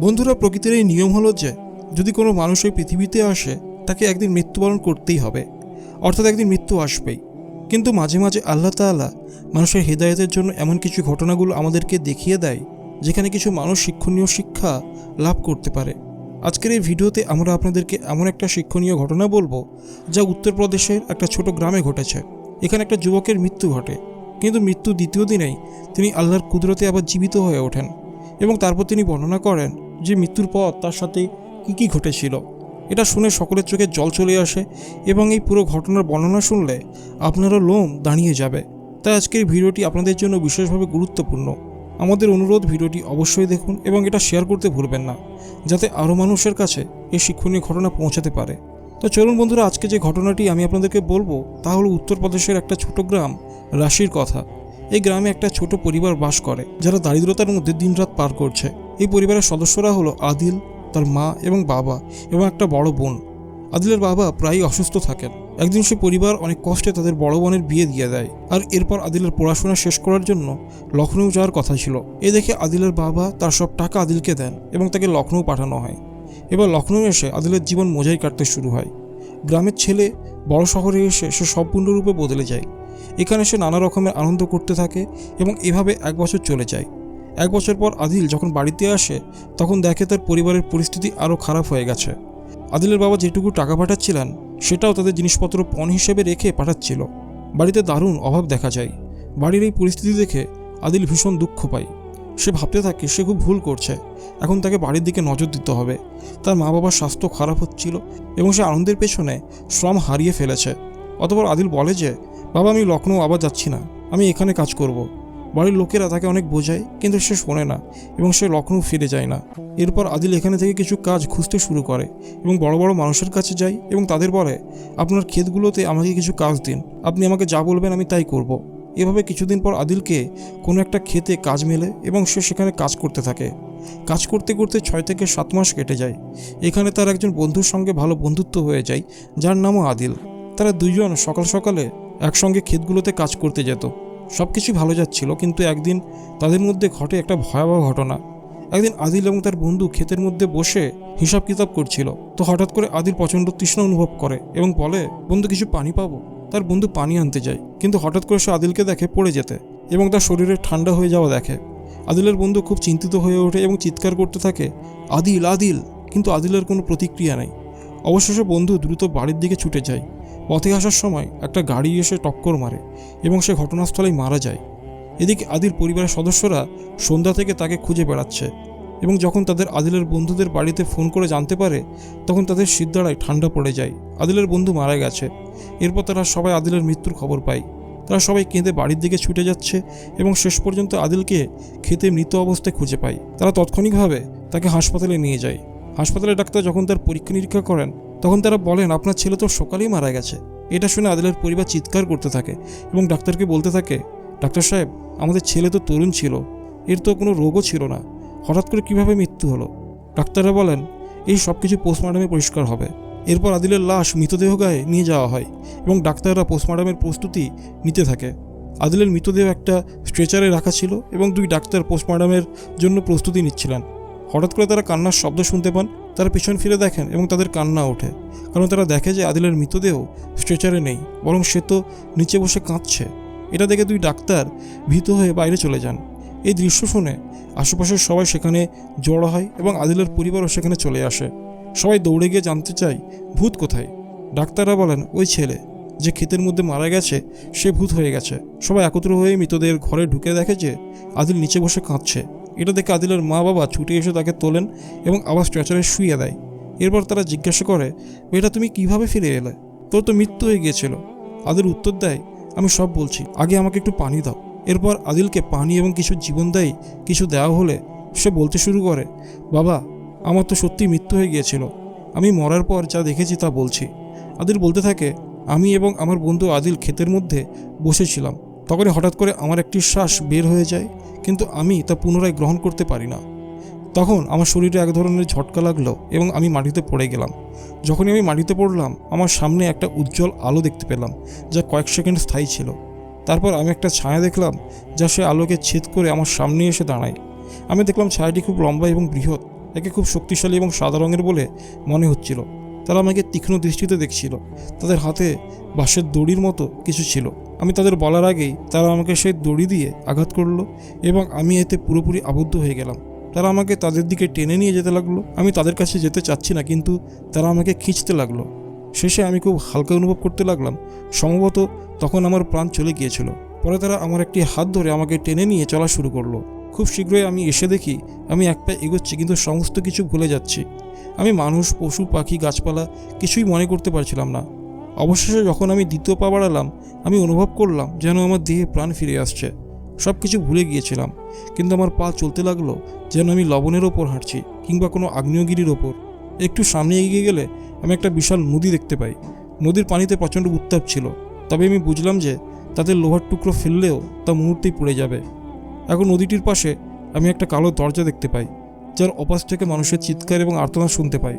বন্ধুরা, প্রকৃতির এই নিয়ম হলো যে, যদি কোনো মানুষ এই পৃথিবীতে আসে, তাকে একদিন মৃত্যুবরণ করতেই হবে। অর্থাৎ একদিন মৃত্যু আসবেই। কিন্তু মাঝে মাঝে আল্লাহ তাআলা মানুষের হৃদায়তের জন্য এমন কিছু ঘটনাগুলো আমাদেরকে দেখিয়ে দেয়, যেখানে কিছু মানুষ শিক্ষণীয় শিক্ষা লাভ করতে পারে। আজকের এই ভিডিওতে আমরা আপনাদেরকে এমন একটা শিক্ষণীয় ঘটনা বলব, যা উত্তরপ্রদেশের একটা ছোট গ্রামে ঘটেছে। এখানে একটা যুবকের মৃত্যু ঘটে। কিন্তু মৃত্যু দ্বিতীয় দিনেই তিনি আল্লাহর কুদরতে আবার জীবিত হয়ে ওঠেন এবং তারপর তিনি বর্ণনা করেন যে মৃত্যুর পর তার সাথে কী কী ঘটেছিল। এটা শুনে সকলের চোখে জল চলে আসে এবং এই পুরো ঘটনার বর্ণনা শুনলে আপনারও লোম দাঁড়িয়ে যাবে। তাই আজকের ভিডিওটি আপনাদের জন্য বিশেষভাবে গুরুত্বপূর্ণ। আমাদের অনুরোধ ভিডিওটি অবশ্যই দেখুন এবং এটা শেয়ার করতে ভুলবেন না, যাতে আরও মানুষের কাছে এই শিক্ষণীয় ঘটনা পৌঁছাতে পারে। তো চলুন বন্ধুরা, আজকে যে ঘটনাটি আমি আপনাদেরকে বলব, তা হলো উত্তরপ্রদেশের একটা ছোট গ্রাম, রাশির কথা। এই গ্রামে একটা ছোট পরিবার বাস করে, যারা দারিদ্রতার মধ্যে দিনরাত পার করছে। এই পরিবারের সদস্যরা হলো আদিল, তার মা এবং বাবা এবং একটা বড় বোন। আদিলের বাবা প্রায়ই অসুস্থ থাকেন। একদিন সে পরিবার অনেক কষ্টে তাদের বড় বোনের বিয়ে দিয়ে দেয় আর এরপর আদিলের পড়াশোনা শেষ করার জন্য লখনৌ যাওয়ার কথা ছিল। এ দেখে আদিলের বাবা তার সব টাকা আদিলকে দেন এবং তাকে লখনৌ পাঠানো হয়। এবার লখনৌ এসে আদিলের জীবন মোজাই কাটতে শুরু হয়। গ্রামের ছেলে বড় শহরে এসে সে সম্পূর্ণরূপে বদলে যায়। এখানে সে নানা রকমের আনন্দ করতে থাকে এবং এভাবে এক বছর চলে যায়। এক বছর পর আদিল যখন বাড়িতে আসে, তখন দেখে তার পরিবারের পরিস্থিতি আরও খারাপ হয়ে গেছে। আদিলের বাবা যেটুকু টাকা পাঠাচ্ছিলেন, সেটাও তাদের জিনিসপত্র পণ হিসেবে রেখে পাঠাচ্ছিল। বাড়িতে দারুণ অভাব দেখা যায়। বাড়ির এই পরিস্থিতি দেখে আদিল ভীষণ দুঃখ পায়। সে ভাবতে থাকে সে খুব ভুল করছে। এখন তাকে বাড়ির দিকে নজর দিতে হবে। তার মা বাবার স্বাস্থ্য খারাপ হচ্ছিল এবং সে আনন্দের পেছনে শ্রম হারিয়ে ফেলেছে। অতপর আদিল বলে যে, বাবা, আমি লখনৌ আবার যাচ্ছি না। আমি এখানে কাজ করব। বাড়ির লোকেরা তাকে অনেক বোঝায়, কিন্তু সে শোনে না এবং সে লখনৌ ফিরে যায় না। এরপর আদিল এখানে থেকে কিছু কাজ খুঁজতে শুরু করে এবং বড় বড় মানুষের কাছে যায় এবং তাদের বলে, আপনার ক্ষেতগুলোতে আমাকে কিছু কাজ দিন। আপনি আমাকে যা বলবেন আমি তাই করব। এভাবে কিছুদিন পর আদিলকে কোনো একটা ক্ষেতে কাজ মেলে এবং সে সেখানে কাজ করতে থাকে। কাজ করতে করতে ছয় থেকে সাত মাস কেটে যায়। এখানে তার একজন বন্ধুর সঙ্গে ভালো বন্ধুত্ব হয়ে যায়, যার নামও আদিল। তারা দুইজন সকাল সকালে একসঙ্গে ক্ষেতগুলোতে কাজ করতে যেত। সব কিছুই ভালো যাচ্ছিল, কিন্তু একদিন তাদের মধ্যে ঘটে একটা ভয়াবহ ঘটনা। একদিন আদিল এবং তার বন্ধু ক্ষেতের মধ্যে বসে হিসাব কিতাব করছিল। তো হঠাৎ করে আদিল প্রচণ্ড তৃষ্ণা অনুভব করে এবং বলে, বন্ধু, কিছু পানি পাবো? তার বন্ধু পানি আনতে যায়, কিন্তু হঠাৎ করে সে আদিলকে দেখে পড়ে যেতে এবং তার শরীরে ঠান্ডা হয়ে যাওয়া দেখে। আদিলের বন্ধু খুব চিন্তিত হয়ে ওঠে এবং চিৎকার করতে থাকে, আদিল আদিল! কিন্তু আদিলের কোনো প্রতিক্রিয়া নেই। অবশেষে বন্ধু দ্রুত বাড়ির দিকে ছুটে যায়। পথে আসার সময় একটা গাড়ি এসে টক্কর মারে এবং সে ঘটনাস্থলেই মারা যায়। এদিকে আদিল পরিবারের সদস্যরা সন্ধ্যা থেকে তাকে খুঁজে বেড়াচ্ছে এবং যখন তাদের আদিলের বন্ধুদের বাড়িতে ফোন করে জানতে পারে, তখন তাদের সিদ্ধারায় ঠান্ডা পড়ে যায়। আদিলের বন্ধু মারা গেছে। এরপর তারা সবাই আদিলের মৃত্যুর খবর পায়। তারা সবাই কেঁদে বাড়ির দিকে ছুটে যাচ্ছে এবং শেষ পর্যন্ত আদিলকে খেতে মৃত অবস্থায় খুঁজে পায়। তারা তাৎক্ষণিকভাবে তাকে হাসপাতালে নিয়ে যায়। হাসপাতালে ডাক্তার যখন তার পরীক্ষা নিরীক্ষা করেন তখন তারা বলেন, আপনার ছেলে তো সকালেই মারা গেছে। এটা শুনে আদিলের পরিবার চিৎকার করতে থাকে এবং ডাক্তারকে বলতে থাকে, ডাক্তার সাহেব, আমাদের ছেলে তো তরুণ ছিল, এর তো কোনো রোগও ছিল না, হঠাৎ করে কীভাবে মৃত্যু হলো? ডাক্তাররা বলেন, এই সব কিছু পোস্টমর্টমে পরিষ্কার হবে। এরপর আদিলের লাশ মৃতদেহ গায়ে নিয়ে যাওয়া হয় এবং ডাক্তাররা পোস্টমর্টমের প্রস্তুতি নিতে থাকে। আদিলের মৃতদেহ একটা স্ট্রেচারে রাখা ছিল এবং দুই ডাক্তার পোস্টমর্টমের জন্য প্রস্তুতি নিচ্ছিলেন। হঠাৎ করে তারা কান্নার শব্দ শুনতে পান তারা পিছন ফিরে দেখেন এবং তাদের কান্না ওঠে, কারণ তারা দেখে যে আদিলের মৃতদেহ স্ট্রেচারে নেই, বরং সে তো নিচে বসে কাঁদছে। এটা দেখে দুই ডাক্তার ভীত হয়ে বাইরে চলে যান। এই দৃশ্য শুনে আশেপাশের সবাই সেখানে জড়ো হয় এবং আদিলের পরিবারও সেখানে চলে আসে। সবাই দৌড়ে গিয়ে জানতে চায়, ভূত কোথায়? ডাক্তাররা বলেন, ওই ছেলে যে ক্ষেতের মধ্যে মারা গেছে, সে ভূত হয়ে গেছে। সবাই একত্র হয়ে মৃতদের ঘরে ঢুকে দেখে যে আদিল নিচে বসে কাঁদছে। এটা দেখে আদিলের মা বাবা ছুটে এসে তাকে তোলেন এবং আবার স্ট্রেচারে শুয়ে দেয়। এরপর তারা জিজ্ঞাসা করে এটা তুমি কীভাবে ফিরে এলে? তোর তো মৃত্যু হয়ে গিয়েছিল। আদিল উত্তর দেয়, আমি সব বলছি। আগে আমাকে একটু পানি দাও। এরপর আদিলকে পানি এবং কিছু জীবন জীবনদায়ী কিছু দেওয়া হলে সে বলতে শুরু করে, বাবা, আমার তো সত্যি মৃত্যু হয়ে গিয়েছিল। আমি মরার পর যা দেখেছি তা বলছি। আদিল বলতে থাকে, আমি এবং আমার বন্ধু আদিল ক্ষেতের মধ্যে বসেছিলাম। তখনই হঠাৎ করে আমার একটি শ্বাস বের হয়ে যায়, কিন্তু আমি তা পুনরায় গ্রহণ করতে পারি না। তখন আমার শরীরে এক ধরনের ঝটকা লাগল এবং আমি মাটিতে পড়ে গেলাম। যখনই আমি মাটিতে পড়লাম, আমার সামনে একটা উজ্জ্বল আলো দেখতে পেলাম, যা কয়েক সেকেন্ড স্থায়ী ছিল। তারপর আমি একটা ছায়া দেখলাম, যা সে আলোকে ছেদ করে আমার সামনে এসে দাঁড়ায়। আমি দেখলাম ছায়াটি খুব লম্বা এবং বৃহৎ, একে খুব শক্তিশালী এবং সাদা রঙের বলে মনে হচ্ছিল। তারা আমাকে তীক্ষ্ণ দৃষ্টিতে দেখছিল। তাদের হাতে বাঁশের দড়ির মতো কিছু ছিল। আমি তাদের বলার আগেই তারা আমাকে সেই দড়ি দিয়ে আঘাত করল এবং আমি এতে পুরোপুরি আবদ্ধ হয়ে গেলাম। তারা আমাকে তাদের দিকে টেনে নিয়ে যেতে লাগল। আমি তাদের কাছে যেতে চাচ্ছি না, কিন্তু তারা আমাকে খিঁচতে লাগল। শেষে আমি খুব হালকা অনুভব করতে লাগলাম। সম্ভবত তখন আমার প্রাণ চলে গিয়েছিল। পরে তারা আমার একটি হাত ধরে আমাকে টেনে নিয়ে চলা শুরু করল। খুব শীঘ্রই আমি এসে দেখি আমি এক পায়ে এগোচ্ছি, কিন্তু সমস্ত কিছু ভুলে যাচ্ছি। আমি মানুষ, পশু, পাখি, গাছপালা কিছুই মনে করতে পারছিলাম না। অবশেষে যখন আমি দ্বিতীয় পা বাড়ালাম, আমি অনুভব করলাম যেন আমার দেহে প্রাণ ফিরে আসছে। সব কিছু ভুলে গিয়েছিলাম, কিন্তু আমার পা চলতে লাগল যেন আমি লবণের ওপর হাঁটছি কিংবা কোনো আগ্নেয়গিরির ওপর। একটু সামনে এগিয়ে গেলে আমি একটা বিশাল নদী দেখতে পাই। নদীর পানিতে প্রচণ্ড উত্তাপ ছিল, তবে আমি বুঝলাম যে তাদের লোহার টুকরো ফেললেও তা মুহূর্তেই পড়ে যাবে। এখন নদীটির পাশে আমি একটা কালো দরজা দেখতে পাই, যার অপাশ থেকে মানুষের চিৎকার এবং আর্তনা শুনতে পাই।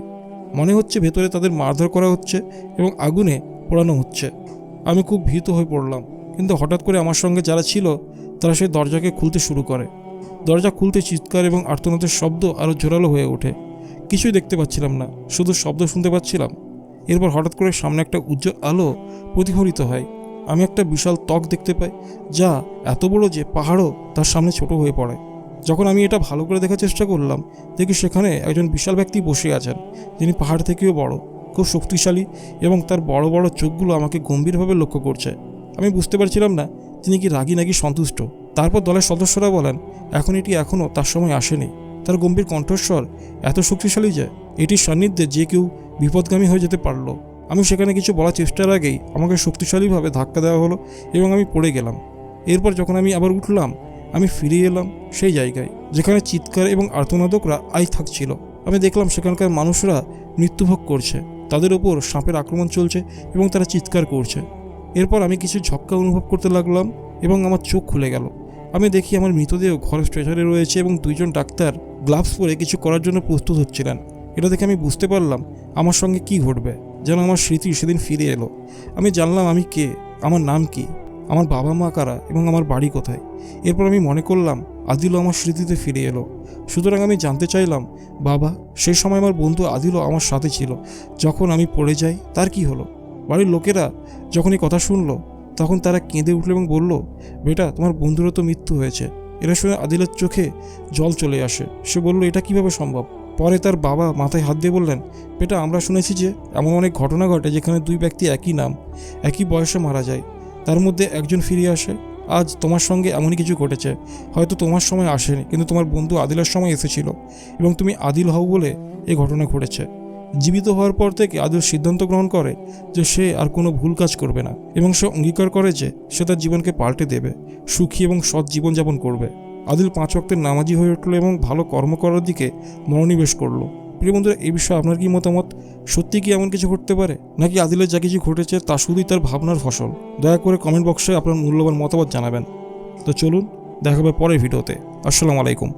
মনে হচ্ছে ভেতরে তাদের মারধর করা হচ্ছে এবং আগুনে পোড়ানো হচ্ছে। আমি খুব ভীত হয়ে পড়লাম, কিন্তু হঠাৎ করে আমার সঙ্গে যারা ছিল, তারা সেই দরজাকে খুলতে শুরু করে। দরজা খুলতে চিৎকার এবং আর্তনাদের শব্দ আরও জোরালো হয়ে ওঠে। কিছুই দেখতে পাচ্ছিলাম না, শুধু শব্দ শুনতে পাচ্ছিলাম। এরপর হঠাৎ করে সামনে একটা উজ্জ্বল আলো প্রতিফলিত হয়। আমি একটা বিশাল ত্বক দেখতে পাই, যা এত বড় যে পাহাড়ও তার সামনে ছোট হয়ে পড়ে। যখন আমি এটা ভালো করে দেখার চেষ্টা করলাম, দেখি সেখানে একজন বিশাল ব্যক্তি বসে আছেন, যিনি পাহাড় থেকেও বড়। খুব শক্তিশালী এবং তার বড় বড় চোখগুলো আমাকে গম্ভীরভাবে লক্ষ্য করছে। আমি বুঝতে পারছিলাম না তিনি কি রাগী নাকি সন্তুষ্ট। তারপর দলের সদস্যরা বলেন, এখন এটি এখনও তার সময় আসেনি। তার গম্ভীর কণ্ঠস্বর এত শক্তিশালী যে এটির সান্নিধ্যে যে কেউ বিপদগামী হয়ে যেতে পারল। আমি সেখানে কিছু বলার চেষ্টার আগেই আমাকে শক্তিশালীভাবে ধাক্কা দেওয়া হলো এবং আমি পড়ে গেলাম। এরপর যখন আমি আবার উঠলাম, আমি ফিরে এলাম সেই জায়গায়, যেখানে চিৎকার এবং আর্তনাদকরা আই থাকছিল। আমি দেখলাম সেখানকার মানুষরা মৃত্যুভোগ করছে। তাদের ওপর সাপের আক্রমণ চলছে এবং তারা চিৎকার করছে। এরপর আমি কিছু ঝক্কা অনুভব করতে লাগলাম এবং আমার চোখ খুলে গেল। আমি দেখি আমার মৃতদেহ ঘরের স্ট্রেচারে রয়েছে এবং দুইজন ডাক্তার গ্লাভস পরে কিছু করার জন্য প্রস্তুত হচ্ছিলেন। এটা দেখে আমি বুঝতে পারলাম আমার সঙ্গে কি ঘটবে, যেন আমার স্মৃতি সেদিন ফিরে এলো। আমি জানলাম আমি কে, আমার নাম কি আমার বাবা মা কারা এবং আমার বাড়ি কোথায়? এরপর আমি মনে করলাম, আদিলও আমার স্মৃতিতে ফিরে এলো। সুতরাং আমি জানতে চাইলাম, বাবা সেই সময় আমার বন্ধু আদিলও আমার সাথে ছিল। যখন আমি পড়ে যাই, তার কি হলো? বাড়ির লোকেরা যখন এই কথা শুনলো, তখন তারা কেঁদে উঠল এবং বলল, বেটা, তোমার বন্ধুরও তো মৃত্যু হয়েছে। এটা শুনে আদিলের চোখে জল চলে আসে। সে বলল, এটা কীভাবে সম্ভব? পরে তার বাবা মাথায় হাত দিয়ে বললেন, বেটা, আমরা শুনেছি যে এমন অনেক ঘটনা ঘটে যেখানে দুই ব্যক্তি একই নাম, একই বয়সে মারা যায়। তার মধ্যে একজন ফিরে আসে, আজ তোমার সঙ্গে এমনই কিছু ঘটেছে। হয়তো তোমার সময় আসেনি, কিন্তু তোমার বন্ধু আদিলের সময় এসেছিল এবং তুমি আদিল হও বলে এই ঘটনা ঘটেছে। জীবিত হওয়ার পর থেকে আদিল সিদ্ধান্ত গ্রহণ করে যে সে আর কোনো ভুল কাজ করবে না এবং সে অঙ্গীকার করে যে সে তার জীবনকে পাল্টে দেবে, সুখী এবং সৎ জীবনযাপন করবে। আদিল পাঁচ ওয়াক্তের নামাজি হয়ে উঠল এবং ভালো কর্ম করার দিকে মনোনিবেশ করল। প্রিয় বন্ধুরা, এই বিষয়ে আপনার কি মতামত? সত্যি কি এমন কিছু ঘটতে পারে? নাকি আদিলের যা কিছু ঘটেছে, তা শুধুই তার ভাবনার ফসল? দয়া করে কমেন্ট বক্সে আপনার মূল্যবান মতামত জানাবেন। তো চলুন, দেখা হবে পরের ভিডিওতে। আসসালামু আলাইকুম।